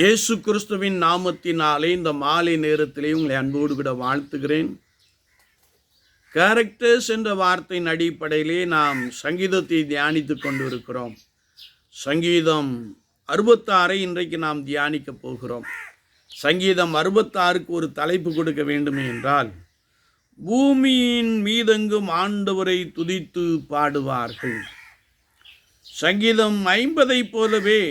இயேசு கிறிஸ்துவின் நாமத்தினாலே இந்த மாலை நேரத்திலே உங்களை அன்போடு கூட வாழ்த்துகிறேன். கேரக்டர்ஸ் என்ற வார்த்தையின் அடிப்படையிலே நாம் சங்கீதத்தை தியானித்து கொண்டு இருக்கிறோம் சங்கீதம் அறுபத்தாறை இன்றைக்கு நாம் தியானிக்க போகிறோம். சங்கீதம் அறுபத்தாறுக்கு ஒரு தலைப்பு கொடுக்க வேண்டும் என்றால் பூமியின் மீதெங்கும் ஆண்டவரை துதித்து பாடுவார்கள். சங்கீதம் ஐம்பதைப் போலவே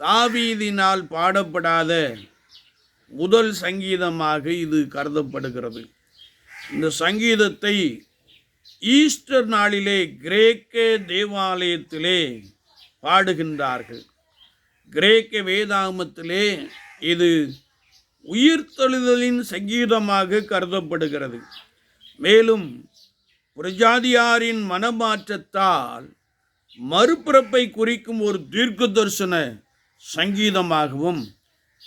தாவீதினால் பாடப்படாத முதல் சங்கீதமாக இது கருதப்படுகிறது. இந்த சங்கீதத்தை ஈஸ்டர் நாளிலே கிரேக்க தேவாலயத்திலே பாடுகின்றார்கள். கிரேக்க வேதாமத்திலே இது உயிர்த்தெழுதலின் சங்கீதமாக கருதப்படுகிறது. மேலும் பிரஜாதியாரின் மனமாற்றத்தால் மறுபிறப்பை குறிக்கும் ஒரு தீர்க்க தரிசன சங்கீதமாகவும்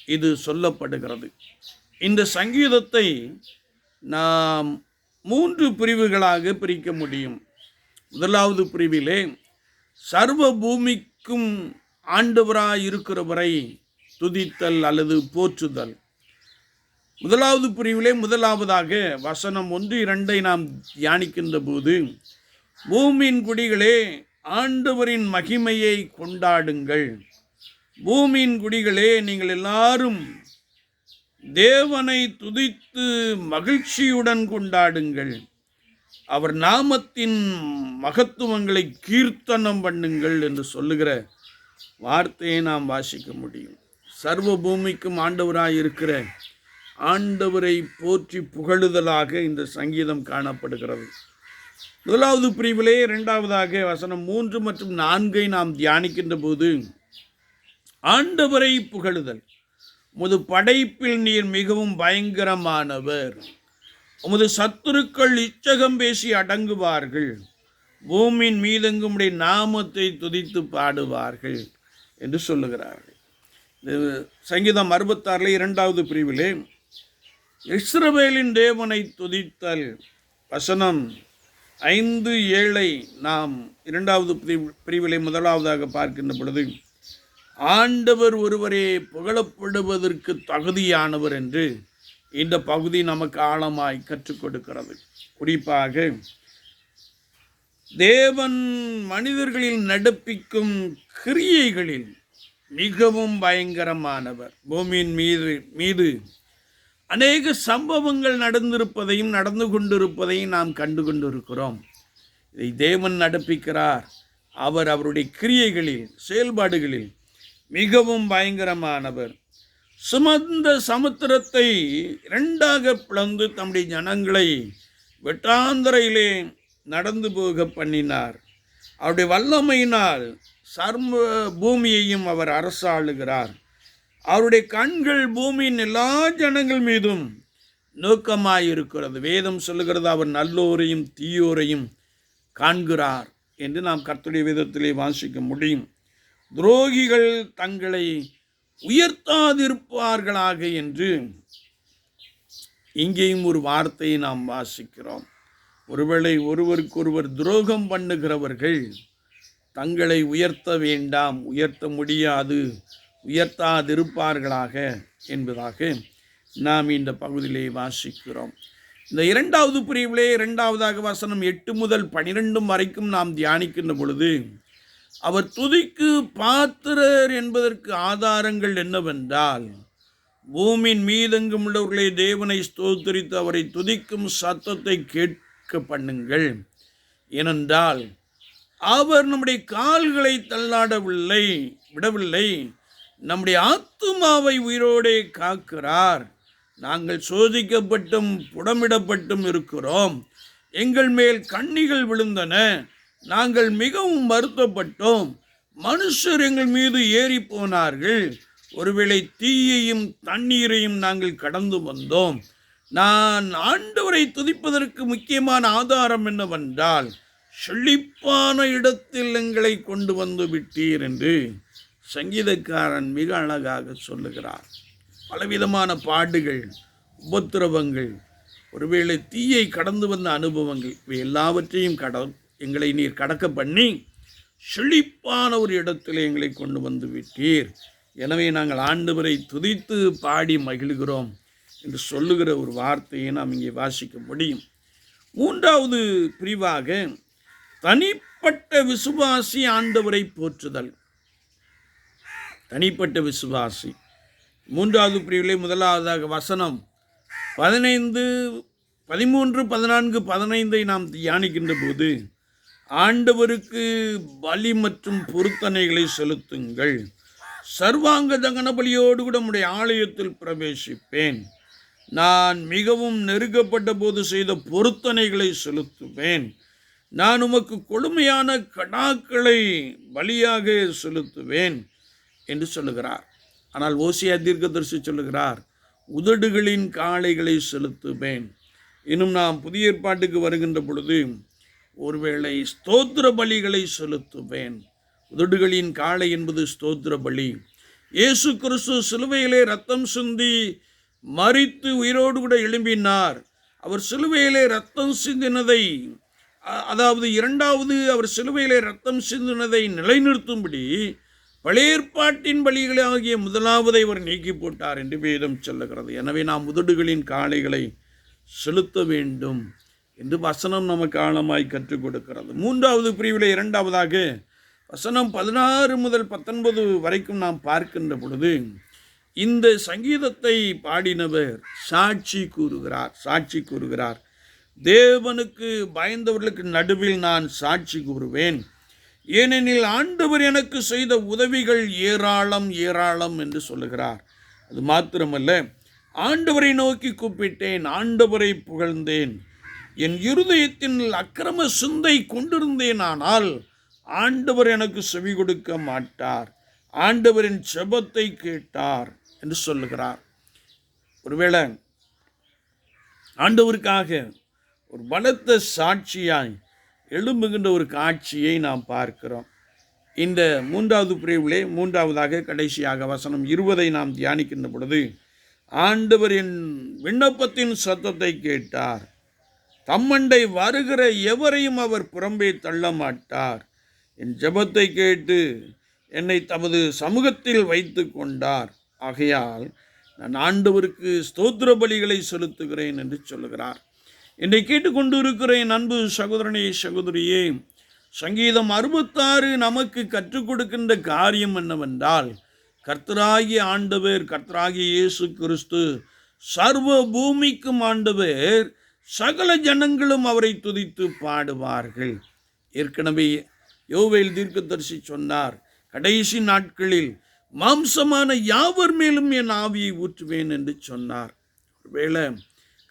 இது சொல்லப்படுகிறது. இந்த சங்கீதத்தை நாம் மூன்று பிரிவுகளாக பிரிக்க முடியும். முதலாவது பிரிவிலே சர்வ பூமிக்கும் ஆண்டவராய் இருக்கிறவரை துதித்தல் அல்லது போற்றுதல். முதலாவது பிரிவிலே முதலாவதாக வசனம் ஒன்று இரண்டை நாம் தியானிக்கின்ற போது பூமியின் குடிகளே ஆண்டவரின் மகிமையை கொண்டாடுங்கள். பூமியின் குடிகளே நீங்கள் எல்லாரும் தேவனை துதித்து மகிழ்ச்சியுடன் கொண்டாடுங்கள். அவர் நாமத்தின் மகத்துவங்களை கீர்த்தனம் பண்ணுங்கள் என்று சொல்லுகிற வார்த்தையை நாம் வாசிக்க முடியும். சர்வ பூமிக்கும் ஆண்டவராக இருக்கிற ஆண்டவரை போற்றி புகழுதலாக இந்த சங்கீதம் காணப்படுகிறது. முதலாவது பிரிவிலே இரண்டாவதாக வசனம் மூன்று மற்றும் நான்கை நாம் தியானிக்கின்ற போது ஆண்டவரை புகழுதல். உமது படைப்பில் நீர் மிகவும் பயங்கரமானவர். உமது சத்துருக்கள் இச்சகம் பேசி அடங்குவார்கள். பூமியின் மீதெங்கும் உடைய நாமத்தை துதித்து பாடுவார்கள் என்று சொல்லுகிறார்கள். இது சங்கீதம் அறுபத்தாறில் இரண்டாவது பிரிவிலே இஸ்ரவேலின் தேவனை துதித்தல் வசனம் ஐந்து ஏழை நாம் இரண்டாவது பிரிவு- பிரிவிலே முதலாவதாக பார்க்கின்ற பொழுது ஆண்டவர் ஒருவரே புகழப்படுவதற்கு தகுதியானவர் என்று இந்த பகுதி நமக்கு ஆழமாய் கற்றுக் கொடுக்கிறது. குறிப்பாக தேவன் மனிதர்களில் நடப்பிக்கும் கிரியைகளில் மிகவும் பயங்கரமானவர். பூமியின் மீது மீது அநேக சம்பவங்கள் நடந்திருப்பதையும் நடந்து கொண்டிருப்பதையும் நாம் கண்டு கொண்டிருக்கிறோம் இதை தேவன் நடப்பிக்கிறார். அவர் அவருடைய கிரியைகளில் செயல்பாடுகளில் மிகவும் பயங்கரமானவர். சுமந்த சமுத்திரத்தை இரண்டாக பிளந்து தம்முடைய ஜனங்களை வெட்டாந்தரையிலே நடந்து போக பண்ணினார். அவருடைய வல்லமையினால் சர்ம பூமியையும் அவர் அரசாளுகிறார். அவருடைய கண்கள் பூமியின் எல்லா ஜனங்கள் மீதும் நோக்கமாயிருக்கிறது. வேதம் சொல்லுகிறது அவர் நல்லோரையும் தீயோரையும் காண்கிறார் என்று நாம் கர்த்துடைய விதத்திலே வாசிக்க முடியும். துரோகிகள் தங்களை உயர்த்தாதிருப்பார்களாக என்று இங்கேயும் ஒரு வார்த்தையை நாம் வாசிக்கிறோம். ஒருவேளை ஒருவருக்கொருவர் துரோகம் பண்ணுகிறவர்கள் தங்களை உயர்த்த வேண்டாம் உயர்த்த முடியாது உயர்த்தாதிருப்பார்களாக என்பதாக நாம் இந்த பகுதியிலே வாசிக்கிறோம். இந்த இரண்டாவது பிரிவிலே இரண்டாவதாக வசனம் எட்டு முதல் பனிரெண்டும் வரைக்கும் நாம் தியானிக்கின்ற பொழுது அவர் துதிக்கு பாத்திரர் என்பதற்கு ஆதாரங்கள் என்னவென்றால் பூமியின் மீதெங்கும் உள்ளவர்களை தேவனை ஸ்தோத்திரித்து அவரை துதிக்கும் சத்தத்தை கேட்க பண்ணுங்கள். ஏனென்றால் அவர் நம்முடைய கால்களை தள்ளாடவில்லை விடவில்லை. நம்முடைய ஆத்துமாவை உயிரோடே காக்கிறார். நாங்கள் சோதிக்கப்பட்டும் புடமிடப்பட்டும் இருக்கிறோம். எங்கள் மேல் கண்ணிகள் விழுந்தன. நாங்கள் மிகவும் வருத்தப்பட்டோம். மனுஷர் எங்கள் மீது ஏறி போனார்கள். ஒருவேளை தீயையும் தண்ணீரையும் நாங்கள் கடந்து வந்தோம். நான் ஆண்டவரை துதிப்பதற்கு முக்கியமான ஆதாரம் என்னவென்றால் செழிப்பான இடத்தில் எங்களை கொண்டு வந்து விட்டீர் என்று சங்கீதக்காரன் மிக அழகாக சொல்லுகிறார். பலவிதமான பாடுகள் உபத்திரவங்கள் ஒருவேளை தீயை கடந்து வந்த அனுபவங்கள் இவை எல்லாவற்றையும் கட எங்களை நீர் கடக்க பண்ணி செழிப்பான ஒரு இடத்தில் எங்களை கொண்டு வந்து விட்டீர். எனவே நாங்கள் ஆண்டவரை துதித்து பாடி மகிழ்கிறோம் என்று சொல்லுகிற ஒரு வார்த்தையை நாம் இங்கே வாசிக்க முடியும். மூன்றாவது பிரிவாக தனிப்பட்ட விசுவாசி ஆண்டவரை போற்றுதல். தனிப்பட்ட விசுவாசி. மூன்றாவது பிரிவிலே முதலாவதாக வசனம். பதினைந்து பதிமூன்று பதினான்கு பதினைந்தை நாம் தியானிக்கின்ற போது ஆண்டவருக்கு பலி மற்றும் பொருத்தனைகளை செலுத்துங்கள். சர்வாங்க தகன பலியோடு கூட நம்முடைய ஆலயத்தில் பிரவேசிப்பேன். நான் மிகவும் நெருக்கப்பட்ட போது செய்த பொருத்தனைகளை செலுத்துவேன். நான் உமக்கு கொடுமையான கடாக்களை பலியாக செலுத்துவேன் என்று சொல்லுகிறார். ஆனால் ஓசியா தீர்க்கதரிசி சொல்லுகிறார் உதடுகளின் காளைகளை செலுத்துவேன். இன்னும் நாம் புதிய ஏற்பாட்டுக்கு வருகின்ற பொழுது ஒருவேளை ஸ்தோத்திர பலிகளை செலுத்துவேன். உதடுகளின் காளை என்பது ஸ்தோத்திர பலி இயேசு கிறிஸ்து சிலுவையிலே ரத்தம் சிந்தி மறித்து உயிரோடு கூட எழும்பினார். அவர் சிலுவையிலே ரத்தம் சிந்தினதை அதாவது இரண்டாவது அவர் சிலுவையிலே ரத்தம் சிந்தினதை நிலைநிறுத்தும்படி பழையற்பாட்டின் பலிகளை ஆகிய முதலாவதை அவர் நீக்கி போட்டார் என்று வேதம் சொல்லுகிறது. எனவே நாம் உதடுகளின் காளைகளை செலுத்த வேண்டும். என்று வசனம் நமக்கு ஆழமாய் கற்றுக் கொடுக்கிறது. மூன்றாவது பிரிவில் இரண்டாவதாக வசனம் பதினாறு முதல் பத்தொன்பது வரைக்கும் நாம் பார்க்கின்ற பொழுது இந்த சங்கீதத்தை பாடினவர் சாட்சி கூறுகிறார் சாட்சி கூறுகிறார். தேவனுக்கு பயந்தவர்களுக்கு நடுவில் நான் சாட்சி கூறுவேன். ஏனெனில் ஆண்டவர் எனக்கு செய்த உதவிகள் ஏராளம் ஏராளம் என்று சொல்லுகிறார். அது மாத்திரமல்ல ஆண்டவரை நோக்கி கூப்பிட்டேன் ஆண்டவரை புகழ்ந்தேன். என் இருதயத்தின் அக்கிரம சிந்தை கொண்டிருந்தேனானால் ஆண்டவர் எனக்கு செவி கொடுக்க மாட்டார். ஆண்டவரின் செபத்தை கேட்டார் என்று சொல்லுகிறார். ஒருவேளை ஆண்டவருக்காக ஒரு பலத்த சாட்சியாய் எழும்புகின்ற ஒரு காட்சியை நாம் பார்க்கிறோம். இந்த மூன்றாவது பிரிவிலே மூன்றாவதாக கடைசியாக வசனம் இருபதை நாம் தியானிக்கின்ற பொழுது ஆண்டவரின் விண்ணப்பத்தின் சத்தத்தை கேட்டார். தம்மண்டை வருகிற எவரையும் அவர் புறம்பே தள்ள மாட்டார். என் ஜபத்தை கேட்டு என்னை தமது சமூகத்தில் வைத்து கொண்டார். ஆகையால் நான் ஆண்டவருக்கு ஸ்தோத்திர பலிகளை செலுத்துகிறேன் என்று சொல்லுகிறார். என்னை கேட்டுக்கொண்டு அன்பு சகோதரனே சகோதரியே சங்கீதம் அறுபத்தாறு நமக்கு கற்றுக் கொடுக்கின்ற காரியம் என்னவென்றால் கர்த்தராகிய ஆண்டவர் கர்த்தராகிய இயேசு கிறிஸ்து சர்வ பூமிக்கும் ஆண்டவர் சகல ஜனங்களும் அவரை துதித்து பாடுவார்கள். ஏற்கனவே யோவேல் தீர்க்கதரிசி சொன்னார் கடைசி நாட்களில் மாம்சமான யாவர் மேலும் என் ஆவியை ஊற்றுவேன் என்று சொன்னார். ஒருவேளை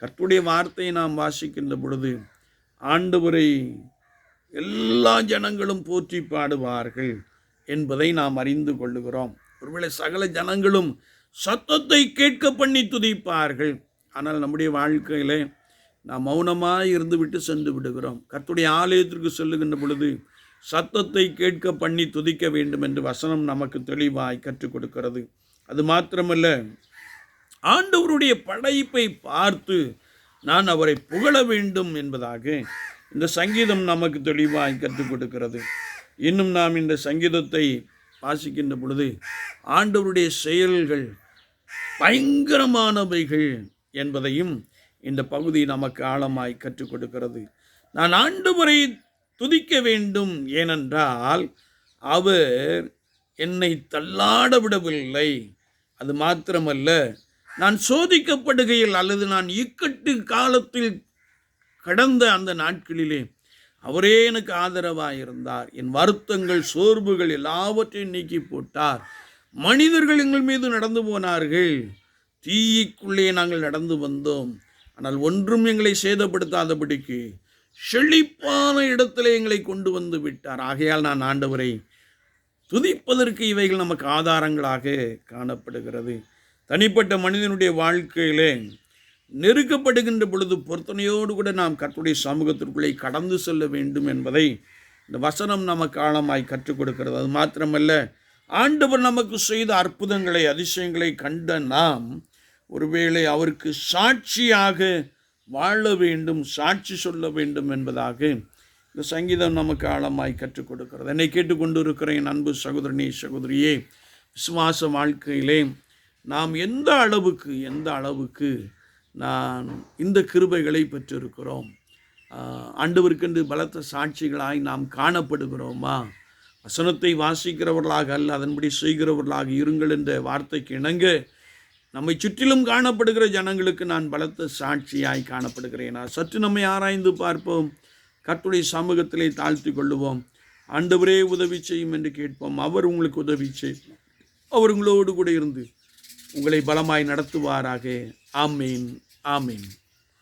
கர்த்துடைய வார்த்தையை நாம் வாசிக்கின்ற பொழுது ஆண்டவரை எல்லா ஜனங்களும் போற்றி பாடுவார்கள் என்பதை நாம் அறிந்து கொள்ளுகிறோம். ஒருவேளை சகல ஜனங்களும் சத்தத்தை கேட்க பண்ணி துதிப்பார்கள். ஆனால் நம்முடைய வாழ்க்கையிலே நாம் மௌனமாக இருந்து விட்டு சென்று விடுகிறோம். கர்த்துடைய ஆலயத்திற்கு செல்லுகின்ற பொழுது சத்தத்தை கேட்க பண்ணி துதிக்க வேண்டும் என்று வசனம் நமக்கு தெளிவாய் கற்றுக் கொடுக்கிறது. அது மாத்திரமல்ல ஆண்டவருடைய படைப்பை பார்த்து நான் அவரை புகழ வேண்டும் என்பதாக இந்த சங்கீதம் நமக்கு தெளிவாய் கற்றுக் கொடுக்கிறது. இன்னும் நாம் இந்த சங்கீதத்தை வாசிக்கின்ற பொழுது ஆண்டவருடைய செயல்கள் பயங்கரமானவைகள் என்பதையும் இந்த பகுதி நமக்கு ஆழமாய் கற்றுக் கொடுக்கிறது. நான் முறை துதிக்க வேண்டும் ஏனென்றால் அவர் என்னை தள்ளாட விடவில்லை. அது மாத்திரமல்ல நான் சோதிக்கப்படுகையில் அல்லது நான் இக்கட்டு காலத்தில் கடந்த அந்த நாட்களிலே அவரே எனக்கு ஆதரவாக இருந்தார் என் வருத்தங்கள் சோர்வுகள் எல்லாவற்றையும் நீக்கி போட்டார். மனிதர்கள் எங்கள் மீது நடந்து போனார்கள். தீயிக்குள்ளே நாங்கள் நடந்து வந்தோம். ஆனால் ஒன்றும் எங்களை சேதப்படுத்தாதபடிக்கு செழிப்பான இடத்துல எங்களை கொண்டு வந்து விட்டார். ஆகையால் நான் ஆண்டவரை துதிப்பதற்கு இவைகள் நமக்கு ஆதாரங்களாக காணப்படுகிறது. தனிப்பட்ட மனிதனுடைய வாழ்க்கையிலே நெருக்கப்படுகின்ற பொழுது பொருத்தனையோடு கூட நாம் கற்றுடைய சமூகத்திற்குள்ளே கடந்து செல்ல வேண்டும் என்பதை இந்த வசனம் நமக்கு ஆழமாய் கற்றுக் கொடுக்கிறது. அது மாத்திரமல்ல ஆண்டவர் நமக்கு செய்த அற்புதங்களை அதிசயங்களை கண்ட நாம் ஒருவேளை அவருக்கு சாட்சியாக வாழ வேண்டும் சாட்சி சொல்ல வேண்டும் என்பதாக இந்த சங்கீதம் நமக்கு ஆழமாய் கற்றுக் கொடுக்கிறது. என்னை கேட்டுக்கொண்டு இருக்கிற என் அன்பு சகோதரனே சகோதரியே விசுவாச வாழ்க்கையிலே நாம் எந்த அளவுக்கு எந்த அளவுக்கு நான் இந்த கிருபைகளை பெற்றிருக்கிறோம்? ஆண்டவருக்கென்று பலத்த சாட்சிகளாய் நாம் காணப்படுகிறோமா? வசனத்தை வாசிக்கிறவர்களாக அல்ல அதன்படி செய்கிறவர்களாக இருங்கள் என்ற வார்த்தைக்கு இணங்க நம்மை சுற்றிலும் காணப்படுகிற ஜனங்களுக்கு நான் பலத்த சாட்சியாய் காணப்படுகிறேனா? சற்று நம்மை ஆராய்ந்து பார்ப்போம். கத்துடைய சமூகத்திலே தாழ்த்தி கொள்ளுவோம். ஆண்டவரே உதவி செய்யும் என்று கேட்போம். அவர் உங்களுக்கு உதவி செய்யும் அவர் உங்களோடு கூட இருந்து உங்களை பலமாய் நடத்துவாராக. ஆமீன். ஆமீன்.